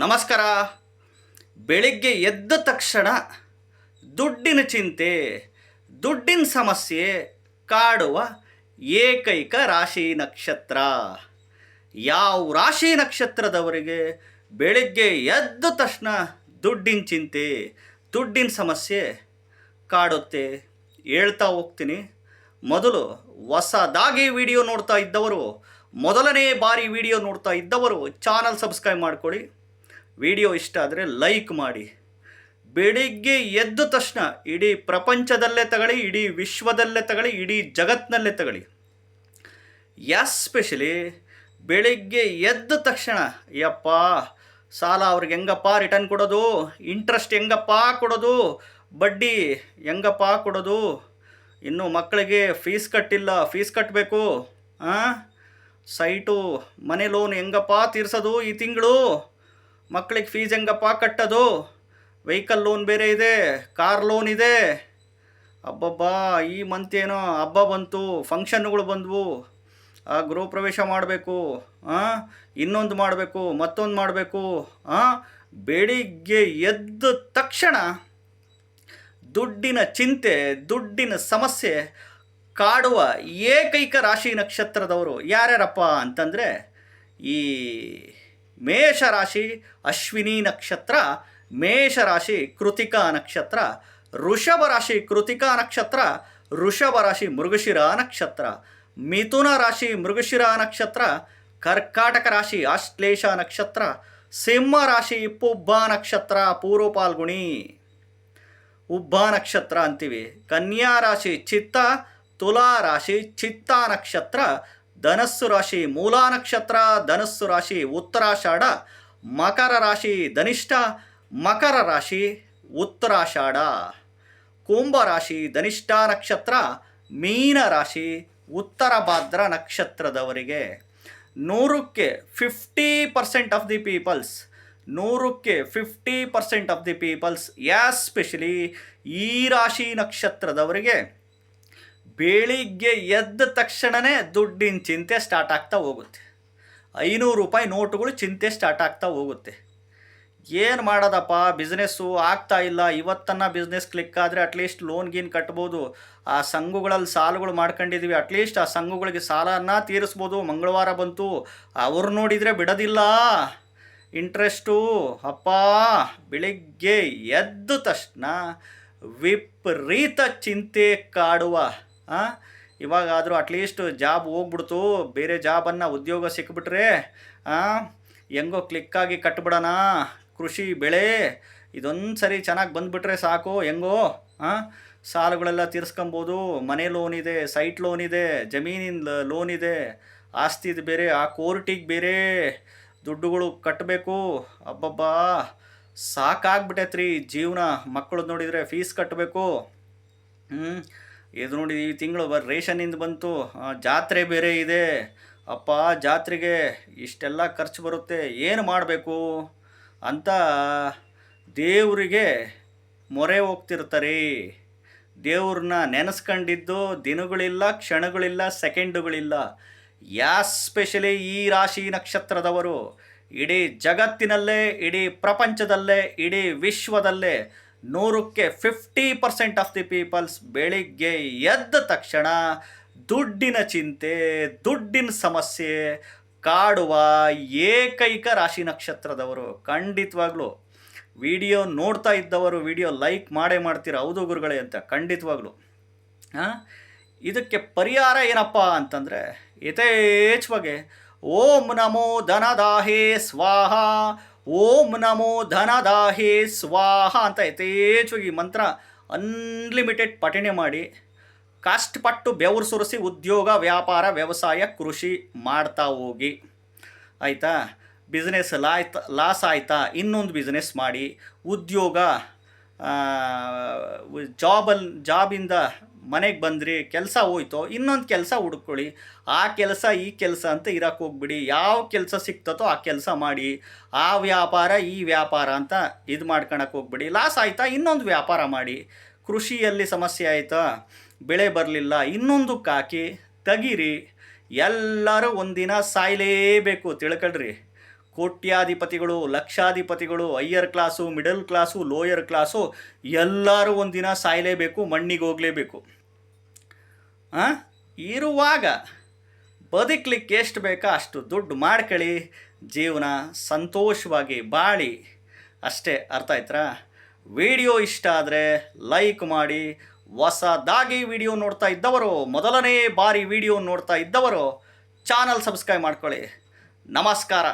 ನಮಸ್ಕಾರ. ಬೆಳಿಗ್ಗೆ ಎದ್ದ ತಕ್ಷಣ ದುಡ್ಡಿನ ಚಿಂತೆ, ದುಡ್ಡಿನ ಸಮಸ್ಯೆ ಕಾಡುವ ಏಕೈಕ ರಾಶಿ ನಕ್ಷತ್ರ. ಯಾವ ರಾಶಿ ನಕ್ಷತ್ರದವರಿಗೆ ಬೆಳಿಗ್ಗೆ ಎದ್ದ ತಕ್ಷಣ ದುಡ್ಡಿನ ಚಿಂತೆ, ದುಡ್ಡಿನ ಸಮಸ್ಯೆ ಕಾಡುತ್ತೆ ಹೇಳ್ತಾ ಹೋಗ್ತೀನಿ. ಮೊದಲು ಹೊಸದಾಗಿ ವಿಡಿಯೋ ನೋಡ್ತಾ ಇದ್ದವರು, ಮೊದಲನೇ ಬಾರಿ ವಿಡಿಯೋ ನೋಡ್ತಾ ಇದ್ದವರು, ಚಾನಲ್ ಸಬ್ಸ್ಕ್ರೈಬ್ ಮಾಡ್ಕೊಳ್ಳಿ. ವಿಡಿಯೋ ಇಷ್ಟ ಆದರೆ ಲೈಕ್ ಮಾಡಿ. ಬೆಳಿಗ್ಗೆ ಎದ್ದ ತಕ್ಷಣ ಇಡೀ ಪ್ರಪಂಚದಲ್ಲೇ ತಗೊಳ್ಳಿ, ಇಡೀ ವಿಶ್ವದಲ್ಲೇ ತಗೊಳ್ಳಿ, ಇಡೀ ಜಗತ್ತಿನಲ್ಲೇ ತಗೊಳ್ಳಿ. ಎಸ್ಪೆಷಲಿ ಬೆಳಿಗ್ಗೆ ಎದ್ದ ತಕ್ಷಣ, ಯಪ್ಪ, ಸಾಲ ಅವ್ರಿಗೆ ಹೆಂಗಪ್ಪ ರಿಟರ್ನ್ ಕೊಡೋದು? ಇಂಟ್ರೆಸ್ಟ್ ಹೆಂಗಪ್ಪ ಕೊಡೋದು? ಬಡ್ಡಿ ಹೆಂಗಪ್ಪ ಕೊಡೋದು? ಇನ್ನು ಮಕ್ಕಳಿಗೆ ಫೀಸ್ ಕಟ್ಟಿಲ್ಲ ಫೀಸ್ ಕಟ್ಟಬೇಕು ಹಾಂ ಸೈಟು ಮನೆ ಲೋನ್ ಹೆಂಗಪ್ಪ ತೀರ್ಸೋದು ಈ ತಿಂಗಳು? ಮಕ್ಕಳಿಗೆ ಫೀಸ್ ಹೆಂಗಪ್ಪ ಕಟ್ಟೋದು? ವೆಹಿಕಲ್ ಲೋನ್ ಬೇರೆ ಇದೆ ಕಾರ್ ಲೋನ್ ಇದೆ. ಅಬ್ಬಬ್ಬಾ, ಈ ಮಂತ್ ಏನೋ ಹಬ್ಬ ಬಂತು ಫಂಕ್ಷನ್ಗಳು ಬಂದವು. ಆ, ಗೃಹ ಪ್ರವೇಶ ಮಾಡಬೇಕು ಹಾಂ ಇನ್ನೊಂದು ಮಾಡಬೇಕು, ಮತ್ತೊಂದು ಮಾಡಬೇಕು ಹಾಂ ಬೆಳಿಗ್ಗೆ ಎದ್ದ ತಕ್ಷಣ ದುಡ್ಡಿನ ಚಿಂತೆ, ದುಡ್ಡಿನ ಸಮಸ್ಯೆ ಕಾಡುವ ಏಕೈಕ ರಾಶಿ ನಕ್ಷತ್ರದವರು ಯಾರ್ಯಾರಪ್ಪ ಅಂತಂದರೆ ಈ ಮೇಷರಾಶಿ ಅಶ್ವಿನಿ ನಕ್ಷತ್ರ, ಮೇಷರಾಶಿ ಕೃತಿಕಾ ನಕ್ಷತ್ರ ಋಷಭ ರಾಶಿ ಕೃತಿಕಾ ನಕ್ಷತ್ರ ಋಷಭ ರಾಶಿ ಮೃಗಶಿರ ನಕ್ಷತ್ರ, ಮಿಥುನ ರಾಶಿ ಮೃಗಶಿರ ನಕ್ಷತ್ರ, ಕರ್ಕಾಟಕ ರಾಶಿ ಆಶ್ಲೇಷ ನಕ್ಷತ್ರ, ಸಿಂಹ ರಾಶಿ ಪುಬ್ಬ ನಕ್ಷತ್ರ, ಪೂರ್ವ ಪಾಲ್ಗುಣಿ. ಉಬ್ಬ ನಕ್ಷತ್ರ ಅಂತೀವಿ. ಕನ್ಯಾ ರಾಶಿ ಚಿತ್ತ, ತುಲಾ ರಾಶಿ ಚಿತ್ತ ನಕ್ಷತ್ರ ಧನಸ್ಸು ರಾಶಿ ಮೂಲಾ ನಕ್ಷತ್ರ, ಧನಸ್ಸು ರಾಶಿ ಉತ್ತರಾಷಾಢ ಮಕರ ರಾಶಿ ಧನಿಷ್ಠ, ಮಕರ ರಾಶಿ ಉತ್ತರಾಷಾಢ ಕುಂಭ ರಾಶಿ ಧನಿಷ್ಠ ನಕ್ಷತ್ರ, ಮೀನ ರಾಶಿ ಉತ್ತರ ಭಾದ್ರ ನಕ್ಷತ್ರದವರಿಗೆ. ನೂರಕ್ಕೆ fifty percent of the peoples ನೂರಕ್ಕೆ fifty percent of the peoples especially ಈ ರಾಶಿ ನಕ್ಷತ್ರದವರಿಗೆ. ಬೆಳಿಗ್ಗೆ ಎದ್ದ ತಕ್ಷಣವೇ ದುಡ್ಡಿನ ಚಿಂತೆ ಸ್ಟಾರ್ಟ್ ಆಗ್ತಾ ಹೋಗುತ್ತೆ. ಐನೂರು ರೂಪಾಯಿ ನೋಟುಗಳು ಚಿಂತೆ ಸ್ಟಾರ್ಟ್ ಆಗ್ತಾ ಹೋಗುತ್ತೆ. ಏನು ಮಾಡೋದಪ್ಪ? ಬಿಸ್ನೆಸ್ಸು ಆಗ್ತಾ ಇಲ್ಲ. ಇವತ್ತನ್ನು ಬಿಸ್ನೆಸ್ ಕ್ಲಿಕ್ ಆದರೆ ಅಟ್ಲೀಸ್ಟ್ ಲೋನ್ ಗೀನ್ ಕಟ್ಬೋದು. ಆ ಸಂಘಗಳಲ್ಲಿ ಸಾಲಗಳು ಮಾಡ್ಕೊಂಡಿದ್ದೀವಿ ಅಟ್ಲೀಸ್ಟ್ ಆ ಸಂಘಗಳಿಗೆ ಸಾಲನ ತೀರಿಸ್ಬೋದು. ಮಂಗಳವಾರ ಬಂತು. ಅವ್ರು ನೋಡಿದರೆ ಬಿಡೋದಿಲ್ಲ. ಇಂಟ್ರೆಸ್ಟು ಅಪ್ಪ, ಬೆಳಿಗ್ಗೆ ಎದ್ದ ತಕ್ಷಣ ವಿಪರೀತ ಚಿಂತೆ ಕಾಡುವ ಇವಾಗಾದರೂ ಅಟ್ಲೀಸ್ಟ್ ಜಾಬ್ ಹೋಗ್ಬಿಡ್ತು. ಬೇರೆ ಜಾಬನ್ನು ಉದ್ಯೋಗ ಸಿಕ್ಬಿಟ್ರೆ ಹೆಂಗೋ ಕ್ಲಿಕ್ಕಾಗಿ ಕಟ್ಬಿಡೋಣ. ಕೃಷಿ ಬೆಳೆ ಇದೊಂದು ಸರಿ ಚೆನ್ನಾಗಿ ಬಂದುಬಿಟ್ರೆ ಸಾಕು. ಹೆಂಗೋ ಹಾಂ ಸಾಲಗಳೆಲ್ಲ ತೀರ್ಸ್ಕೊಬೋದು. ಮನೆ ಲೋನ್ ಇದೆ ಸೈಟ್ ಲೋನ್ ಇದೆ, ಜಮೀನಿನ ಲೋನ್ ಇದೆ. ಆಸ್ತಿದು ಬೇರೆ, ಆ ಕೋರ್ಟಿಗೆ ಬೇರೆ ದುಡ್ಡುಗಳು ಕಟ್ಟಬೇಕು ಅಬ್ಬಬ್ಬಾ! ಸಾಕಾಗ್ಬಿಟ್ಟೈತ್ರಿ ಜೀವನ. ಮಕ್ಕಳು ನೋಡಿದರೆ ಫೀಸ್ ಕಟ್ಟಬೇಕು ಹ್ಞೂ ಇದು ನೋಡಿ ಈ ತಿಂಗಳು ಬರ್ ರೇಷನಿಂದ ಬಂತು. ಜಾತ್ರೆ ಬೇರೆ ಇದೆ. ಅಪ್ಪ, ಜಾತ್ರೆಗೆ ಇಷ್ಟೆಲ್ಲ ಖರ್ಚು ಬರುತ್ತೆ. ಏನು ಮಾಡಬೇಕು ಅಂತ ದೇವರಿಗೆ ಮೊರೆ ಹೋಗ್ತಿರ್ತಾರೆ. ದೇವ್ರನ್ನ ನೆನೆಸ್ಕೊಂಡಿದ್ದು ದಿನಗಳಿಲ್ಲ, ಕ್ಷಣಗಳಿಲ್ಲ, ಸೆಕೆಂಡುಗಳಿಲ್ಲ. ಯಾ ಸ್ಪೆಷಲಿ ಈ ರಾಶಿ ನಕ್ಷತ್ರದವರು? ಇಡೀ ಜಗತ್ತಿನಲ್ಲೇ, ಇಡೀ ಪ್ರಪಂಚದಲ್ಲೇ, ಇಡೀ ವಿಶ್ವದಲ್ಲೇ ನೂರಕ್ಕೆ fifty percent of the peoples ಬೆಳಿಗ್ಗೆ ಎದ್ದ ತಕ್ಷಣ ದುಡ್ಡಿನ ಚಿಂತೆ, ದುಡ್ಡಿನ ಸಮಸ್ಯೆ, ಕಾಡುವ ಏಕೈಕ ರಾಶಿ ನಕ್ಷತ್ರದವರು. ಖಂಡಿತವಾಗ್ಲೂ ವಿಡಿಯೋ ನೋಡ್ತಾ ಇದ್ದವರು, ವಿಡಿಯೋ ಲೈಕ್ ಮಾಡೇ ಮಾಡ್ತೀರ? ಹೌದು ಗುರುಗಳೇ ಅಂತ ಖಂಡಿತವಾಗ್ಲೂ. ಹಾಂ ಇದಕ್ಕೆ ಪರಿಹಾರ ಏನಪ್ಪ ಅಂತಂದರೆ ಯಥೇಚ್ಛವಾಗಿ ಓಂ ನಮೋ ಧನದಾಹೇ ಸ್ವಾಹ. ಓಂ ನಮೋ ಧನದಾಹೇ ಸ್ವಾಹ ಅಂತ ಯಥೇಚ್ಛವಾಗಿ ಮಂತ್ರ ಅನ್ಲಿಮಿಟೆಡ್ ಪಠಣೆ ಮಾಡಿ ಕಷ್ಟಪಟ್ಟು ಬೆವರು ಸುರಿಸಿ ಉದ್ಯೋಗ, ವ್ಯಾಪಾರ, ವ್ಯವಸಾಯ, ಕೃಷಿ ಮಾಡ್ತಾ ಹೋಗಿ. ಆಯಿತಾ? ಬಿಸ್ನೆಸ್ ಲಾಯ್ತ ಲಾಸ್ ಆಯಿತಾ? ಇನ್ನೊಂದು ಬಿಸ್ನೆಸ್ ಮಾಡಿ. ಉದ್ಯೋಗ ಜಾಬಲ್ಲಿ ಜಾಬಿಂದ ಮನೆಗೆ ಬಂದ್ರಿ, ಕೆಲಸ ಹೋಯ್ತು, ಇನ್ನೊಂದು ಕೆಲಸ ಹುಡ್ಕೊಳ್ಳಿ. ಆ ಕೆಲಸ, ಈ ಕೆಲಸ ಅಂತ ಇರಕ್ಕೆ ಹೋಗ್ಬಿಡಿ. ಯಾವ ಕೆಲಸ ಸಿಕ್ತತೋ ಆ ಕೆಲಸ ಮಾಡಿ, ಆ ವ್ಯಾಪಾರ, ಈ ವ್ಯಾಪಾರ ಅಂತ ಇದು ಮಾಡ್ಕೊಳಕ್ಕೆ ಹೋಗ್ಬಿಡಿ. ಲಾಸ್ ಆಯಿತಾ? ಇನ್ನೊಂದು ವ್ಯಾಪಾರ ಮಾಡಿ. ಕೃಷಿಯಲ್ಲಿ ಸಮಸ್ಯೆ ಆಯಿತಾ? ಬೆಳೆ ಬರಲಿಲ್ಲ. ಇನ್ನೊಂದಕ್ಕೆ ಹಾಕಿ ತಗಿರಿ. ಎಲ್ಲರೂ ಒಂದಿನ ಸಾಯಲೇಬೇಕು, ತಿಳ್ಕೊಳ್ರಿ. ಕೋಟ್ಯಾಧಿಪತಿಗಳು, ಲಕ್ಷಾಧಿಪತಿಗಳು higher class middle class lower class ಎಲ್ಲರೂ ಒಂದಿನ ಸಾಯಲೇಬೇಕು, ಮಣ್ಣಿಗೆ ಹೋಗಲೇಬೇಕು? ಇರುವಾಗ ಬದುಕಲಿಕ್ಕೆ ಎಷ್ಟು ಬೇಕೋ ಅಷ್ಟು ದುಡ್ಡು ಮಾಡ್ಕೊಳ್ಳಿ ಜೀವನ ಸಂತೋಷವಾಗಿ ಬಾಳಿ. ಅಷ್ಟೇ ಅರ್ಥ ಆಯ್ತಾ ವಿಡಿಯೋ ಇಷ್ಟ ಆದರೆ ಲೈಕ್ ಮಾಡಿ, ಹೊಸದಾಗಿ ವಿಡಿಯೋ ನೋಡ್ತಾ ಇದ್ದವರು, ಮೊದಲನೇ ಬಾರಿ ವಿಡಿಯೋ ನೋಡ್ತಾ ಇದ್ದವರು, ಚಾನಲ್ ಸಬ್ಸ್ಕ್ರೈಬ್ ಮಾಡ್ಕೊಳ್ಳಿ. ನಮಸ್ಕಾರ.